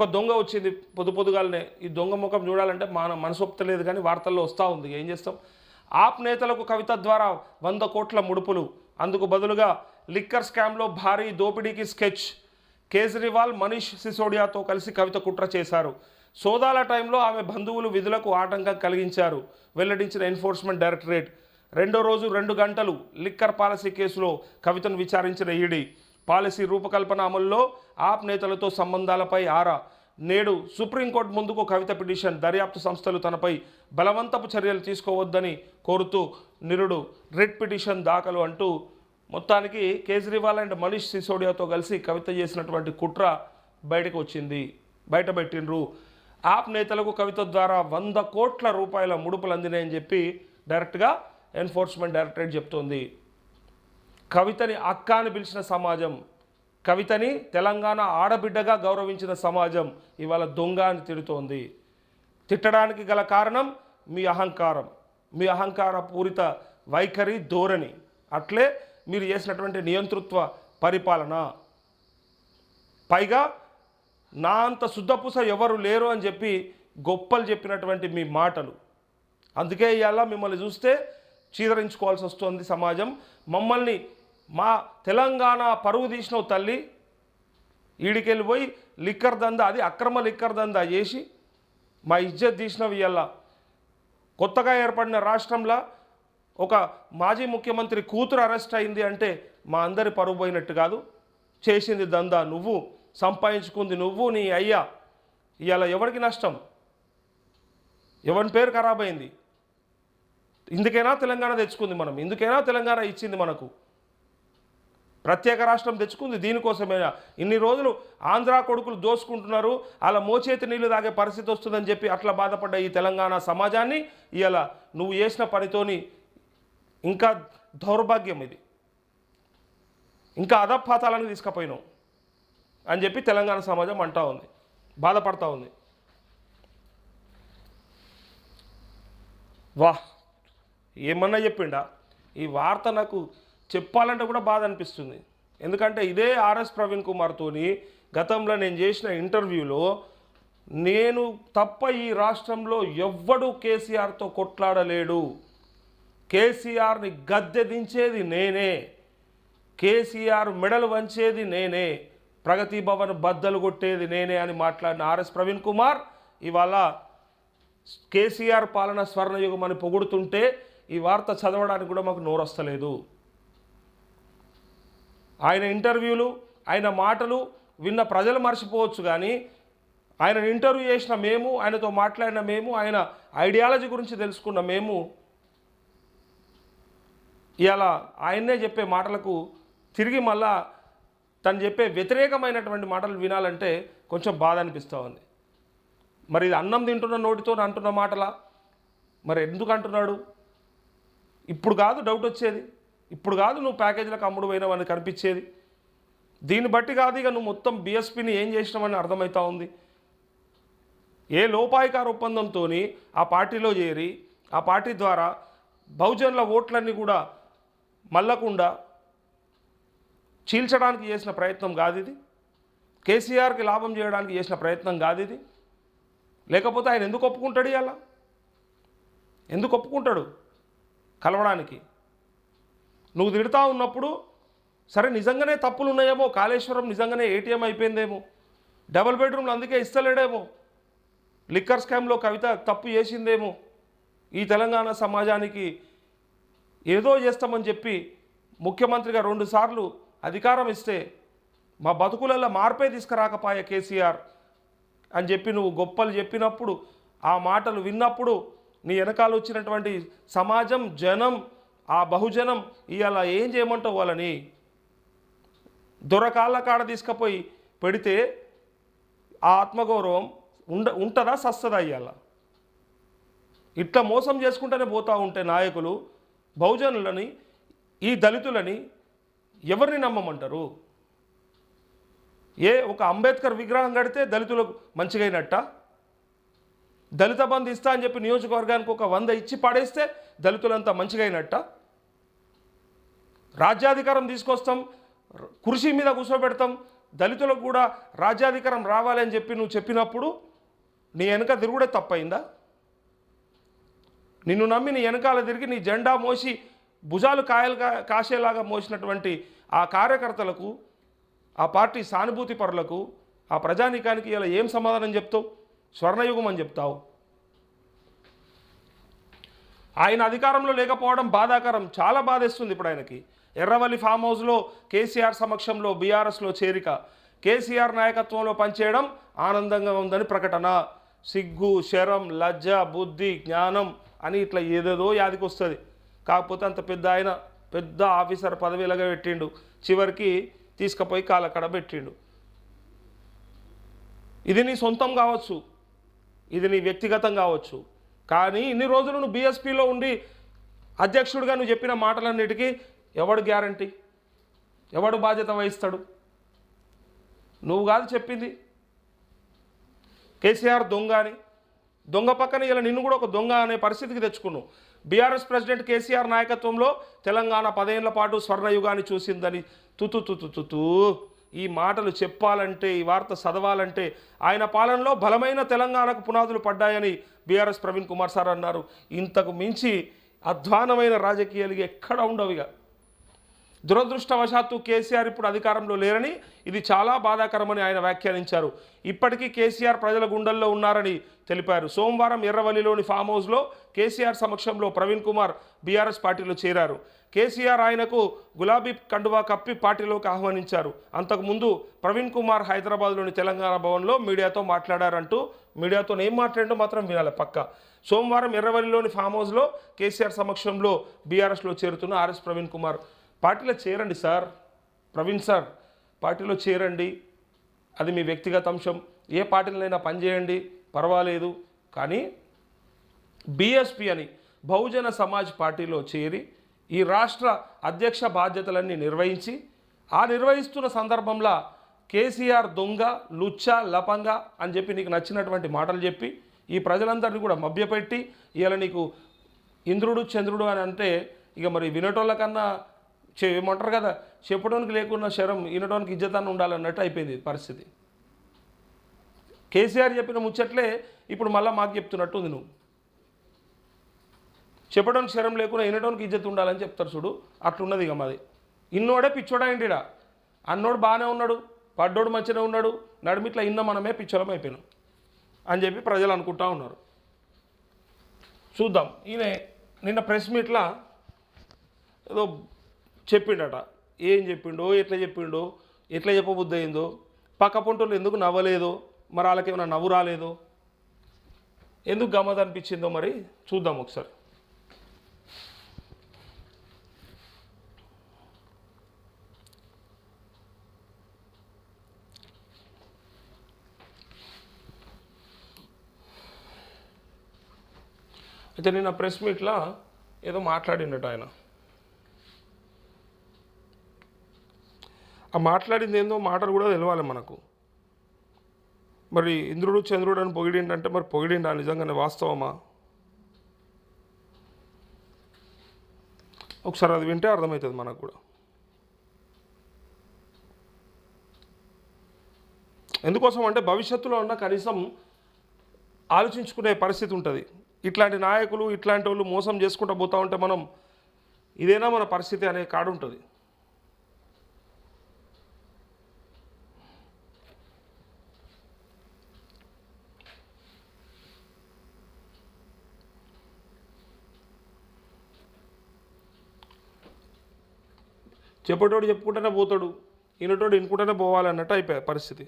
ఒక దొంగ వచ్చింది పొద్దు పొద్దుగాలనే. ఈ దొంగ ముఖం చూడాలంటే మన మనసు ఒప్పుతలేదు కానీ వార్తల్లో వస్తూ ఉంది. ఏం చేస్తాం? ఆప్ నేతలకు కవిత ద్వారా వంద కోట్ల ముడుపులు. అందుకు బదులుగా లిక్కర్ స్కామ్లో భారీ దోపిడీకి స్కెచ్. కేజ్రీవాల్ మనీష్ సిసోడియాతో కలిసి కవిత కుట్ర చేశారు. సోదాల టైంలో ఆమె బంధువులు విధులకు ఆటంకం కలిగించారు. వెల్లడించిన ఎన్ఫోర్స్మెంట్ డైరెక్టరేట్. రెండో రోజు రెండు గంటలు లిక్కర్ పాలసీ కేసులో కవితను విచారించిన ఈడీ. పాలసీ రూపకల్పన అమల్లో ఆప్ నేతలతో సంబంధాలపై ఆరా. నేడు సుప్రీంకోర్టు ముందుకు కవిత పిటిషన్. దర్యాప్తు సంస్థలు తనపై బలవంతపు చర్యలు తీసుకోవద్దని కోరుతూ నిరుడు రిట్ పిటిషన్ దాఖలు అంటూ మొత్తానికి కేజ్రీవాల్ అండ్ మనీష్ సిసోడియాతో కలిసి కవిత చేసినటువంటి కుట్ర బయటకు వచ్చింది. బయటపెట్టిండ్రు. ఆప్ నేతలకు కవిత ద్వారా వంద కోట్ల రూపాయల ముడుపులు అందినాయని చెప్పి డైరెక్ట్గా ఎన్ఫోర్స్మెంట్ డైరెక్టరేట్ చెప్తోంది. కవితని అక్క అని పిలిచిన సమాజం కవితని తెలంగాణ ఆడబిడ్డగా గౌరవించిన సమాజం ఇవాళ దొంగ అని తిడుతోంది. తిట్టడానికి గల కారణం మీ అహంకారం. మీ అహంకార పూరిత వైఖరి ధోరణి. అట్లే మీరు చేసినటువంటి నియంతృత్వ పరిపాలన. పైగా నా అంత శుద్ధపూస ఎవరు లేరు అని చెప్పి గొప్పలు చెప్పినటువంటి మీ మాటలు. అందుకే ఇవాళ మిమ్మల్ని చూస్తే చీదరించుకోవాల్సి వస్తుంది సమాజం. మమ్మల్ని మా తెలంగాణ పరువు తీసినవు తల్లి ఈడికెళ్ళి పోయి లిక్కర్ దందా అది అక్రమ లిక్కర్ దందా చేసి మా ఇజ్జత్ తీసినవి ఇవాళ కొత్తగా ఏర్పడిన రాష్ట్రంలో ఒక మాజీ ముఖ్యమంత్రి కూతురు అరెస్ట్ అయింది అంటే మా అందరి పరువు పోయినట్టు కాదు. చేసింది దందా నువ్వు సంపాదించుకుంది నువ్వు నీ అయ్యా. ఇవాళ ఎవరికి నష్టం? ఎవరి పేరు ఖరాబ్ అయింది ఇందుకైనా తెలంగాణ తెచ్చుకుంది మనం ఇందుకైనా తెలంగాణ ఇచ్చింది మనకు. ప్రత్యేక రాష్ట్రం తెచ్చుకుంది దీనికోసమే. ఇన్ని రోజులు ఆంధ్ర కొడుకులు దోసుకుంటున్నారు అలా మోచేతి నీళ్ళు తాగే పరిస్థితి వస్తుందని చెప్పి అట్లా బాధపడ్డ ఈ తెలంగాణ సమాజాన్ని ఇలా నువ్వు చేసిన పనితోని ఇంకా దౌర్భాగ్యం ఇది. ఇంకా అధపాతాలను తీసుకుపోయినావు అని చెప్పి తెలంగాణ సమాజం అంటా ఉంది బాధపడతా ఉంది. వాహ్ ఏమన్నా చెప్పిండా? ఈ వార్త నాకు చెప్పాలంటే కూడా బాధ అనిపిస్తుంది. ఎందుకంటే ఇదే ఆర్ఎస్ ప్రవీణ్ కుమార్తోని గతంలో నేను చేసిన ఇంటర్వ్యూలో నేను తప్ప ఈ రాష్ట్రంలో ఎవ్వడు కేసీఆర్తో కొట్లాడలేడు. కేసీఆర్ని గద్దె దించేది నేనే. కేసీఆర్ మెడలు వంచేది నేనే. ప్రగతి భవన్ బద్దలు కొట్టేది నేనే అని మాట్లాడిన ఆర్ఎస్ ప్రవీణ్ కుమార్ ఇవాళ కేసీఆర్ పాలన స్వర్ణయుగం అని పొగుడుతుంటే ఈ వార్త చదవడానికి కూడా మాకు నోరొస్తలేదు. ఆయన ఇంటర్వ్యూలు ఆయన మాటలు విన్న ప్రజలు మర్చిపోవచ్చు కానీ ఆయన ఇంటర్వ్యూ చేసిన మేము ఆయనతో మాట్లాడిన మేము ఆయన ఐడియాలజీ గురించి తెలుసుకున్న మేము ఇలా ఆయన్నే చెప్పే మాటలకు తిరిగి మళ్ళా తను చెప్పే వ్యతిరేకమైనటువంటి మాటలు వినాలంటే కొంచెం బాధ అనిపిస్తూ ఉంది. మరి ఇది అన్నం తింటున్న నోటితో అంటున్న మాటలా? మరి ఎందుకు అంటున్నాడు? ఇప్పుడు కాదు డౌట్ వచ్చేది. ఇప్పుడు కాదు నువ్వు ప్యాకేజీలకు అమ్ముడు పోయినవని కనిపించేది. దీన్ని బట్టి కాదు ఇక నువ్వు మొత్తం బీఎస్పీని ఏం చేసినావని అర్థమవుతా ఉంది. ఏ లోపాయికార ఒప్పందంతో ఆ పార్టీలో చేరి ఆ పార్టీ ద్వారా బహుజనుల ఓట్లన్నీ కూడా మల్లకుండా చీల్చడానికి చేసిన ప్రయత్నం కాదు ఇది. కేసీఆర్కి లాభం చేయడానికి చేసిన ప్రయత్నం కాదు ఇది. లేకపోతే ఆయన ఎందుకు ఒప్పుకుంటాడు ఇలా ఎందుకు ఒప్పుకుంటాడు? కలవడానికి. నువ్వు తిడతా ఉన్నప్పుడు సరే నిజంగానే తప్పులు ఉన్నాయేమో కాళేశ్వరం నిజంగానే ఏటీఎం అయిపోయిందేమో డబుల్ బెడ్రూమ్లు అందుకే ఇస్తలేడేమో లిక్కర్ స్కామ్లో కవిత తప్పు చేసిందేమో ఈ తెలంగాణ సమాజానికి ఏదో చేస్తామని చెప్పి ముఖ్యమంత్రిగా రెండుసార్లు అధికారం ఇస్తే మా బతుకులలో మార్పే తీసుకురాకపాయ కేసీఆర్ అని చెప్పి నువ్వు గొప్పలు చెప్పినప్పుడు ఆ మాటలు విన్నప్పుడు నీ వెనకాల వచ్చినటువంటి సమాజం జనం ఆ బహుజనం ఇవాళ ఏం చేయమంటావు వాళ్ళని? దొరకాళ్ళ కాడ తీసుకుపోయి పెడితే ఆ ఆత్మగౌరవం ఉండ ఉంటుందా సస్తదా ఇవాళ? ఇట్లా మోసం చేసుకుంటూనే పోతూ ఉంటే నాయకులు బహుజనులని ఈ దళితులని ఎవరిని నమ్మమంటారు? ఏ ఒక అంబేద్కర్ విగ్రహం కడితే దళితులకు మంచిగైనట్ట? దళిత బంధు ఇస్తా అని చెప్పి నియోజకవర్గానికి ఒక వంద ఇచ్చి పడేస్తే దళితులంతా మంచిగైనట్ట? రాజ్యాధికారం తీసుకొస్తాం కృషి మీద కూర్చోబెడతాం దళితులకు కూడా రాజ్యాధికారం రావాలి అని చెప్పి నువ్వు చెప్పినప్పుడు నీ వెనక తిరుగుడే తప్పైందా నిన్ను నమ్మి నీ వెనకాల తిరిగి నీ జెండా మోసి భుజాలు కాయలు కా- కాసేలాగా మోసినటువంటి ఆ కార్యకర్తలకు ఆ పార్టీ సానుభూతి పరులకు ఆ ప్రజానీకానికి ఇలా ఏం సమాధానం చెప్తావు? స్వర్ణయుగం అని చెప్తావు. ఆయన అధికారంలో లేకపోవడం బాధాకరం చాలా బాధేస్తుంది ఇప్పుడు ఆయనకి. ఎర్రవల్లి ఫామ్ హౌస్లో కేసీఆర్ సమక్షంలో బీఆర్ఎస్లో చేరిక. కేసీఆర్ నాయకత్వంలో పనిచేయడం ఆనందంగా ఉందని ప్రకటన. సిగ్గు శరం లజ్జ బుద్ధి జ్ఞానం అని ఇట్లా ఏదేదో యాదికి వస్తుంది. కాకపోతే అంత పెద్ద ఆయన పెద్ద ఆఫీసర్ పదవిలాగా పెట్టిండు. చివరికి తీసుకుపోయి కాలకడ పెట్టిండు. ఇది నీ సొంతం కావచ్చు. ఇది నీ వ్యక్తిగతం కావచ్చు. కానీ ఇన్ని రోజులు నువ్వు బీఎస్పీలో ఉండి అధ్యక్షుడిగా నువ్వు చెప్పిన మాటలన్నిటికీ ఎవడు గ్యారంటీ? ఎవడు బాధ్యత వహిస్తాడు? నువ్వు కాదు చెప్పింది. కేసీఆర్ దొంగ అని. దొంగ పక్కన ఇలా నిన్ను కూడా ఒక దొంగ అనే పరిస్థితికి తెచ్చుకున్నావు. బీఆర్ఎస్ ప్రెసిడెంట్ కేసీఆర్ నాయకత్వంలో తెలంగాణ పదేళ్ళ పాటు స్వర్ణయుగాన్ని చూసిందని తుతు తుతు తుతు ఈ మాటలు చెప్పాలంటే ఈ వార్త చదవాలంటే ఆయన పాలనలో బలమైన తెలంగాణకు పునాదులు పడ్డాయని బీఆర్ఎస్ ప్రవీణ్ కుమార్ సార్ అన్నారు. ఇంతకు మించి అధ్వానమైన రాజకీయాలు ఎక్కడ ఉండవు ఇక. దురదృష్టవశాత్తు కేసీఆర్ ఇప్పుడు అధికారంలో లేరని ఇది చాలా బాధాకరమని ఆయన వ్యాఖ్యానించారు. ఇప్పటికీ కేసీఆర్ ప్రజల గుండెల్లో ఉన్నారని తెలిపారు. సోమవారం ఎర్రవల్లిలోని ఫామ్ హౌస్లో కేసీఆర్ సమక్షంలో ప్రవీణ్ కుమార్ బీఆర్ఎస్ పార్టీలో చేరారు. కేసీఆర్ ఆయనకు గులాబీ కండువా కప్పి పార్టీలోకి ఆహ్వానించారు. అంతకుముందు ప్రవీణ్ కుమార్ హైదరాబాద్లోని తెలంగాణ భవన్లో మీడియాతో మాట్లాడారంటూ మీడియాతో ఏం మాట్లాడో మాత్రం వినాలి పక్క. సోమవారం ఎర్రవల్లిలోని ఫామ్ హౌస్లో కేసీఆర్ సమక్షంలో బీఆర్ఎస్లో చేరుతున్న ఆర్ఎస్ ప్రవీణ్ కుమార్. పార్టీలో చేరండి సార్. ప్రవీణ్ సార్ పార్టీలో చేరండి. అది మీ వ్యక్తిగత అంశం. ఏ పార్టీలైనా పనిచేయండి పర్వాలేదు. కానీ బీఎస్పీ అని బహుజన సమాజ్ పార్టీలో చేరి ఈ రాష్ట్ర అధ్యక్ష బాధ్యతలన్నీ నిర్వహించి ఆ నిర్వహిస్తున్న సందర్భంలో కేసీఆర్ దొంగ లుచ్చ లపంగా అని చెప్పి నీకు నచ్చినటువంటి మాటలు చెప్పి ఈ ప్రజలందరినీ కూడా మభ్యపెట్టి ఇలా నీకు ఇంద్రుడు చంద్రుడు అని అంటే ఇక మరి వినటోళ్ళకన్నా చేయమంటారు కదా చెప్పడానికి లేకుండా శరం వినడానికి ఇజ్జతాన్ని ఉండాలన్నట్టు అయిపోయింది పరిస్థితి. కేసీఆర్ చెప్పిన ముచ్చట్లే ఇప్పుడు మళ్ళీ మాకు చెప్తున్నట్టు ఉంది నువ్వు. చెప్పడానికి శరం లేకుండా వినడానికి ఇజ్జత్ ఉండాలని చెప్తారు చూడు అట్లున్నది ఇక మాది. ఇన్నోడే పిచ్చోడా ఏంటిడా? అన్నోడు బాగానే ఉన్నాడు పడ్డోడు మంచిగా ఉన్నాడు నడిమిట్లా ఇన్న మనమే పిచ్చోళం అయిపోయినాం అని చెప్పి ప్రజలు అనుకుంటా ఉన్నారు. చూద్దాం. ఈయన నిన్న ప్రెస్ మీట్లా ఏదో చెప్పిండట. ఏం చెప్పిండో ఎట్లా చెప్పిండో ఎట్లా చెప్పబుద్ధి అయిందో పక్క పొంటోళ్ళు ఎందుకు నవ్వలేదో మరి వాళ్ళకి ఏమైనా నవ్వు రాలేదో ఎందుకు గమ్మత్ అనిపించిందో మరి చూద్దాం ఒకసారి. అయితే నిన్న ప్రెస్ మీట్లో ఏదో మాట్లాడిండట ఆయన. ఆ మాట్లాడింది ఏందో మాటలు కూడా తెలవాలి మనకు. మరి ఇంద్రుడు చంద్రుడు అని పొగిడిండంటే మరి పొగిడిండా నిజంగానే వాస్తవమా? ఒకసారి అది వింటే అర్థమవుతుంది మనకు కూడా. ఎందుకోసం అంటే భవిష్యత్తులో ఉన్న కనీసం ఆలోచించుకునే పరిస్థితి ఉంటుంది. ఇట్లాంటి నాయకులు ఇట్లాంటి వాళ్ళు మోసం చేసుకుంటూ పోతా ఉంటే మనం ఇదేనా మన పరిస్థితి అనే కాడు ఉంటుంది. చెప్పేటోడు చెప్పుకుంటూనే పోతాడు వినటోడు వినుకుంటేనే పోవాలన్నట్టు అయిపోయే అయిపోయాయి పరిస్థితి.